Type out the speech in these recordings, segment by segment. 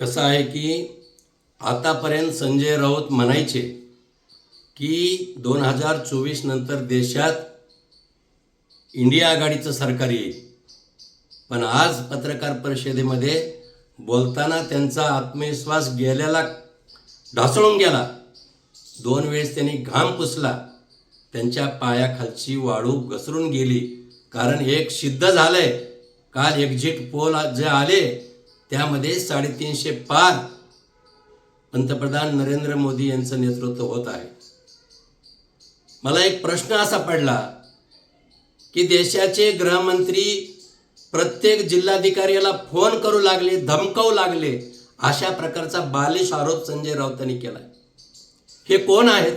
कसं आहे की आतापर्यंत संजय राऊत म्हणायचे की दोन हजार चोवीस नंतर देशात इंडिया आघाडीचं सरकार येईल. पण आज पत्रकार परिषदेमध्ये बोलताना त्यांचा आत्मविश्वास गेलेला ढासळून गेला. दोन वेळेस त्यांनी घाम पुसला. त्यांच्या पायाखालची वाळू घसरून गेली. कारण एक सिद्ध झालंय. काल एक्झिट पोल जे आले त्यामध्ये साडेतीनशे पार पंतप्रधान नरेंद्र मोदी यांचं नेतृत्व होत आहे. मला एक प्रश्न असा पडला की देशाचे गृहमंत्री प्रत्येक जिल्हाधिकाऱ्याला फोन करू लागले धमकावू लागले अशा प्रकारचा बालिश आरोप संजय राऊतांनी केला हे कोण आहेत?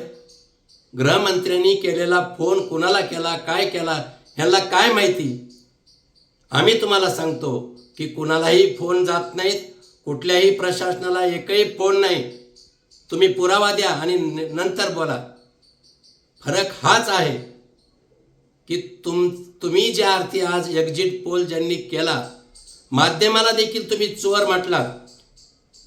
गृहमंत्र्यांनी केलेला फोन कुणाला केला काय केला ह्याला काय माहिती? आम्ही तुम्हाला सांगतो की कुणालाही फोन जात नाहीत कुठल्याही प्रशासनाला एकही फोन नाही. तुम्ही पुरावा द्या आणि न- नंतर बोला. फरक हाच आहे की तुम तुम्ही ज्या अर्थी आज एक्झिट पोल ज्यांनी केला माध्यमाला देखील तुम्ही चोर म्हटला.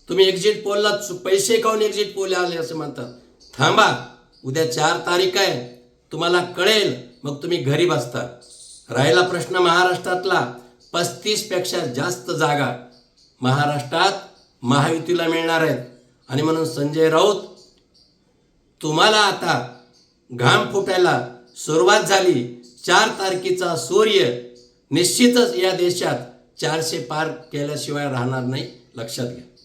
तुम्ही एक्झिट पोलला पैसे खाऊन एक्झिट पोल आले असं म्हणतात थांबा उद्या चार तारीख आहे. तुम्हाला कळेल मग तुम्ही घरी बसता. राहिला प्रश्न महाराष्ट्रातला पस्तीसपेक्षा जास्त जागा महाराष्ट्रात महायुतीला मिळणार आहेत. आणि म्हणून संजय राऊत तुम्हाला आता घाम फुटायला सुरुवात झाली. चार तारखेचा सूर्य निश्चितच या देशात चारशे पार केल्याशिवाय राहणार नाही. लक्षात घ्या.